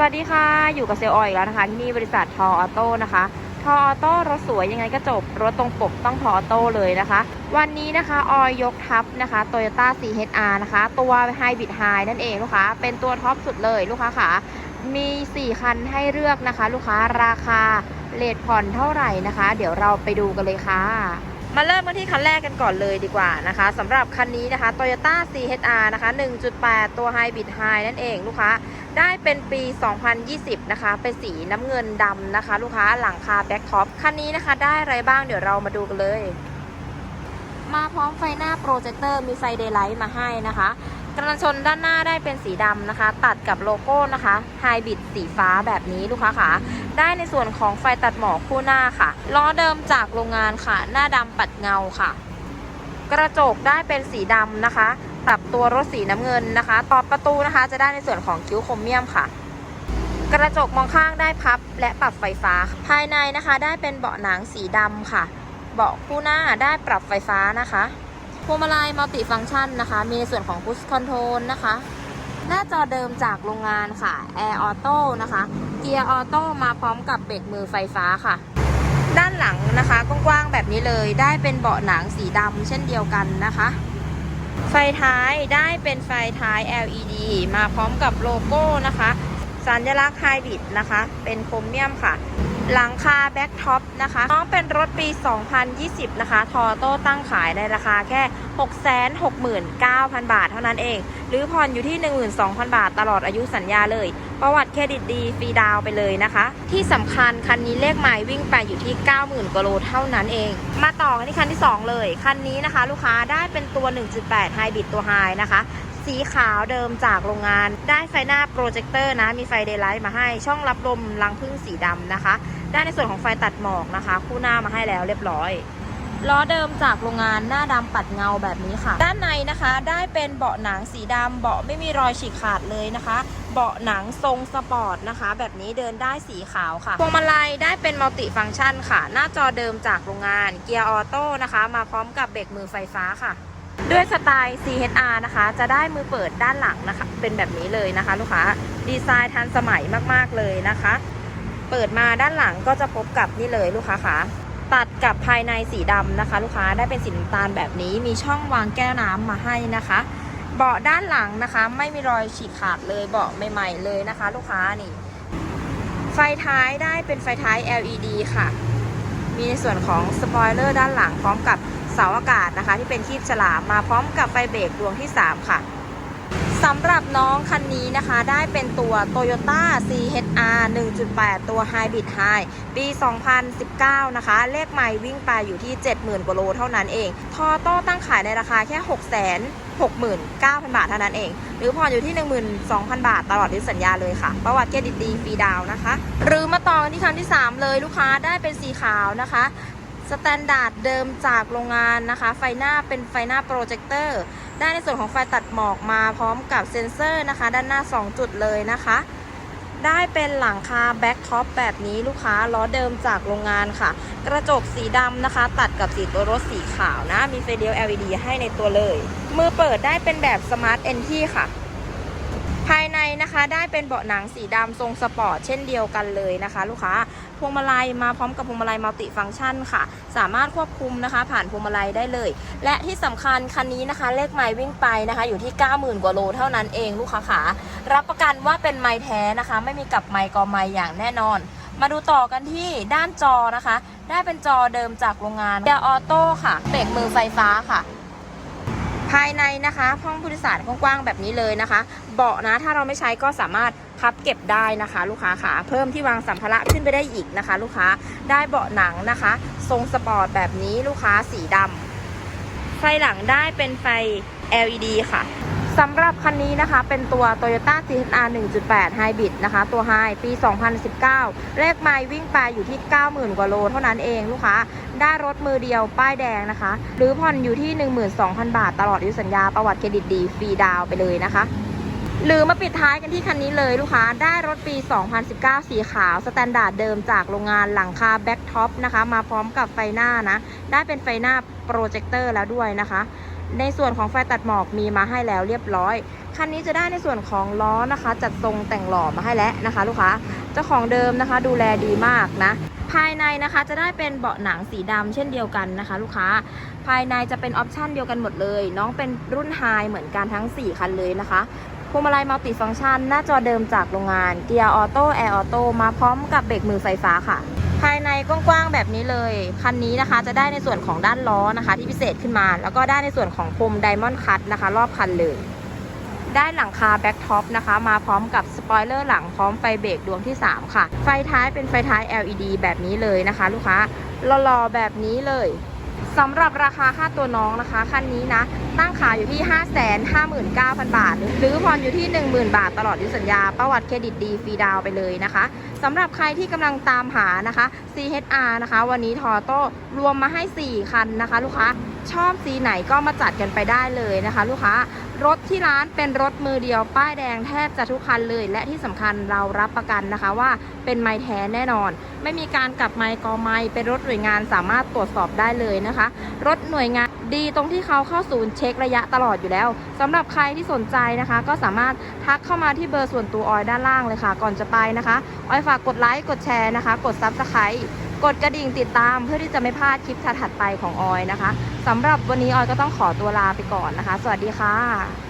สวัสดีค่ะ อยู่กับเซลล์ออยแล้วนะคะ ที่นี่บริษัททอออโต้นะคะ ทอออโต้รถสวยยังไงก็จบ รถตรงปกต้องทอออโต้เลยนะคะ วันนี้นะคะออยยกทัพนะคะ Toyota CHR นะคะ ตัว Hybrid High นั่นเองลูกค้า เป็นตัวท็อปสุดเลยลูกค้าค่ะ มี 4 คันให้เลือกนะคะ ลูกค้าราคาเลทผ่อนเท่าไหร่นะคะ เดี๋ยวเราไปดูกันเลยค่ะ มาเริ่มกันที่คันแรกกันก่อนเลยดีกว่านะคะสำหรับคันนี้นะคะ Toyota CHR นะคะ 1.8 ตัว Hybrid High นั่นเองลูกค้า ได้เป็นปี 2020 นะคะ เป็นสีน้ำเงินดำนะคะ ลูกค้าหลังคาแบ็คท็อปคันนี้นะคะ ได้อะไรบ้างเดี๋ยวเรามาดูกันเลย มาพร้อมไฟหน้าโปรเจคเตอร์มีไฟเดย์ไลท์มาให้นะคะ กระชนด้านหน้าได้เป็นสีดำนะคะ ตัดกับโลโก้นะคะไฮบิดสีฟ้าแบบนี้ลูกค้าค่ะ ได้ในส่วนของไฟตัดหมอกคู่หน้าค่ะล้อเดิมจากโรงงานค่ะ หน้าดำปัดเงาค่ะ กระจกได้เป็นสีดำนะคะ ปรับตัวรถสีน้ำเงินนะคะตอบประตูนะคะจะได้ในส่วนของคิ้วครเมียมค่ะกระจกมองข้างได้พับและปรับไฟฟ้า ภายในนะคะ ได้เป็นเบาะหนังสีดำค่ะ เบาะคู่หน้าได้ปรับไฟฟ้านะคะ พวงมาลัยมัลติฟังก์ชันนะคะ มีในส่วนของพุชคอนโทรลนะคะ หน้าจอเดิมจากโรงงานค่ะ Air Auto นะคะ เกียร์ออโต้มาพร้อมกับเบรกมือไฟฟ้าค่ะ ด้านหลังนะคะกว้างๆแบบนี้เลยได้เป็นเบาะหนังสีดำเช่นเดียวกันนะคะ ไฟท้ายได้เป็นไฟท้าย LED มาพร้อมกับโลโก้นะคะ สัญลักษณ์ไฮบริดนะคะ เป็นโครเมียมค่ะ หลังคาแบ็กท็อปนะคะน้องเป็นรถปี 2020 นะคะ ทอโต้ตั้งขายในราคาแค่ 669,000 บาทเท่านั้นเอง หรือผ่อนอยู่ที่ 12,000 บาทตลอดอายุสัญญาเลย ประวัติเครดิตดีฟรีดาวไปเลยนะคะ ที่สำคัญคันนี้เลขหมายวิ่งไปอยู่ที่ 90,000กิโลเท่านั้นเอง มาต่อกันที่คันที่ 2 เลย คันนี้นะคะ ลูกค้าได้เป็นตัว 1.8 ไฮบริดตัวไฮนะคะ สีขาวเดิมจากโรงงาน ได้ไฟหน้าโปรเจคเตอร์นะ มีไฟเดย์ไลท์มาให้ ช่องรับลมรังพึ่งสีดำนะคะ ได้ในส่วนของไฟตัดหมอกนะคะ คู่หน้ามาให้แล้วเรียบร้อยล้อเดิมจากโรงงานหน้าดำปัดเงาแบบนี้ค่ะ ด้านในนะคะได้เป็นเบาะหนังสีดำเบาะไม่มีรอยฉีกขาดเลยนะคะ เบาะหนังทรงสปอร์ตนะคะ แบบนี้เดินได้สีขาวค่ะพวงมาลัยได้เป็นมัลติฟังก์ชันค่ะ หน้าจอเดิมจากโรงงาน เกียร์ออโต้นะคะ มาพร้อมกับเบรกมือไฟฟ้าค่ะ ด้วยสไตล์ CHR นะคะ จะได้มือเปิดด้านหลังนะคะ เป็นแบบนี้เลยนะคะ ลูกค้าดีไซน์ทันสมัยมากๆเลยนะคะ เปิดมาด้านหลังก็จะพบกับนี่เลยลูกค้าคะตัดกับภายในสีดำนะคะ ลูกค้าได้เป็นสีน้ำตาลแบบนี้มีช่องวางแก้วน้ำมาให้นะคะ เบาะด้านหลังนะคะ ไม่มีรอยฉีกขาดเลยเบาะใหม่ๆเลยนะคะ ลูกค้านี่ ไฟท้ายได้เป็นไฟท้าย LED ค่ะ มีในส่วนของสปอยเลอร์ด้านหลังพร้อมกับ เสาอากาศนะคะ ที่เป็นคีบฉลามมาพร้อมกับไฟเบรกดวงที่ 3 ค่ะสำหรับน้องคันนี้นะคะได้เป็นตัว Toyota CHR 1.8 ตัว Hybrid High ปี 2019 นะคะ เลขใหม่วิ่งไปอยู่ที่ 70,000 กว่าโลเท่านั้นเอง ทอโต้ตั้งขายในราคาแค่6 6 9 0 0 0 บาทเท่านั้นเอง หรือผ่อนอยู่ที่ 12,000 บาท ตลอดอายุสัญญาเลยค่ะ ประวัติเครดิตดีฟรีดาวน์นะคะ หรือมาต่อกันที่คันที่ 3 เลยลูกค้าได้เป็นสีขาวนะคะ สแตนดาร์ดเดิมจากโรงงานนะคะ ไฟหน้าเป็นไฟหน้าโปรเจคเตอร์ได้ในส่วนของไฟตัดหมอกมาพร้อมกับเซ็นเซอร์นะคะ ด้านหน้า 2 จุดเลยนะคะ ได้เป็นหลังคาแบ็คท็อปแบบนี้ลูกค้าล้อเดิมจากโรงงานค่ะ กระจกสีดำนะคะ ตัดกับสีตัวรถสีขาวนะ มีไฟเดียว LED ให้ในตัวเลย มือเปิดได้เป็นแบบสมาร์ทเอนที่ค่ะภายในนะคะได้เป็นเบาะหนังสีดำทรงสปอร์ตเช่นเดียวกันเลยนะคะ ลูกค้า พวงมาลัยมาพร้อมกับพวงมาลัยมัลติฟังก์ชันค่ะ สามารถควบคุมนะคะ ผ่านพวงมาลัยได้เลย และที่สำคัญคันนี้นะคะ เลขไมล์วิ่งไปนะคะ อยู่ที่ 90,000 กว่าโลเท่านั้นเองลูกค้าขารับประกันว่าเป็นไมล์แท้นะคะ ไม่มีกลับไมล์กอไมล์อย่างแน่นอน มาดูต่อกันที่ด้านจอนะคะ ได้เป็นจอเดิมจากโรงงานเกียออโต้ค่ะเบรกมือไฟฟ้าค่ะภายในนะคะห้องผู้โดยสารกว้างๆแบบนี้เลยนะคะ เบาะนะถ้าเราไม่ใช้ก็สามารถ พับเก็บได้นะคะ ลูกค้าขาเพิ่มที่วางสัมภาระขึ้นไปได้อีกนะคะ ลูกค้าได้เบาะหนังนะคะ ทรงสปอร์ตแบบนี้ลูกค้าสีดำไฟหลังได้เป็นไฟ LED ค่ะสำหรับคันนี้นะคะเป็นตัว Toyota CHR 1.8 Hybrid นะคะ ตัว High ปี 2019 เลขไมล์วิ่งไปอยู่ที่ 90,000 กว่าโลเท่านั้นเองลูกค้า ได้รถมือเดียวป้ายแดงนะคะ หรือผ่อนอยู่ที่ 12,000 บาทตลอดอายุสัญญาประวัติเครดิตดี ฟรีดาวไปเลยนะคะ หรือมาปิดท้ายกันที่คันนี้เลยลูกค้า ได้รถปี 2019 สีขาว สแตนดาร์ดเดิมจากโรงงานหลังคาแบ็กท็อปนะคะ มาพร้อมกับไฟหน้านะ ได้เป็นไฟหน้าโปรเจคเตอร์แล้วด้วยนะคะ ในส่วนของไฟตัดหมอกมีมาให้แล้วเรียบร้อย คันนี้จะได้ในส่วนของล้อนะคะ จัดทรงแต่งหล่อมาให้แล้วนะคะ ลูกค้า เจ้าของเดิมนะคะ ดูแลดีมากนะภายในนะคะจะได้เป็นเบาะหนังสีดำเช่นเดียวกันนะคะ ลูกค้า ภายในจะเป็นออปชันเดียวกันหมดเลย น้องเป็นรุ่นไฮเหมือนกันทั้ง 4 คันเลยนะคะ พวงมาลัยมัลติฟังก์ชัน หน้าจอเดิมจากโรงงาน เกียร์ออโต้แอร์ออโต้มาพร้อมกับเบรกมือไฟฟ้าค่ะ ภายในกว้างๆแบบนี้เลย คันนี้นะคะจะได้ในส่วนของด้านล้อนะคะ ที่พิเศษขึ้นมา แล้วก็ได้ในส่วนของพรมไดมอนด์คัตนะคะ รอบคันเลย ได้หลังคาแบ็กท็อปนะคะ มาพร้อมกับสปอยเลอร์หลังพร้อมไฟเบรกดวงที่ 3 ค่ะ ไฟท้ายเป็นไฟท้าย LED แบบนี้เลยนะคะ ลูกค้าหล่อๆแบบนี้เลย สำหรับราคาค่าตัวน้องนะคะคันนี้นะ ตั้งขายอยู่ที่ 559,000 บาท หรือผ่อนอยู่ที่ 10,000 บาทตลอดอยุสัญญา ประวัติเครดิตดีฟรีดาวไปเลยนะคะสำหรับใครที่กำลังตามหานะคะ CHR นะคะ วันนี้ทอโต้รวมมาให้ 4 คันนะคะ ลูกค้าชอบสีไหนก็มาจัดกันไปได้เลยนะคะ ลูกค้า รถที่ร้านเป็นรถมือเดียว ป้ายแดงแทบจะทุกคันเลย และที่สำคัญเรารับประกันนะคะว่าเป็นไม้แท้แน่นอน ไม่มีการกลับไม้กอไม้เป็นรถหน่วยงานสามารถตรวจสอบได้เลยนะคะ รถหน่วยงานดีตรงที่เขาเข้าศูนย์เช็คระยะตลอดอยู่แล้วสำหรับใครที่สนใจนะคะ ก็สามารถทักเข้ามาที่เบอร์ส่วนตัวออยด้านล่างเลยค่ะ ก่อนจะไปนะคะออยฝากกดไลค์กดแชร์นะคะ กดซับสไครต์กดกระดิ่งติดตามเพื่อที่จะไม่พลาดคลิปถัดๆไปของออยนะคะ สำหรับวันนี้ออยก็ต้องขอตัวลาไปก่อนนะคะ สวัสดีค่ะ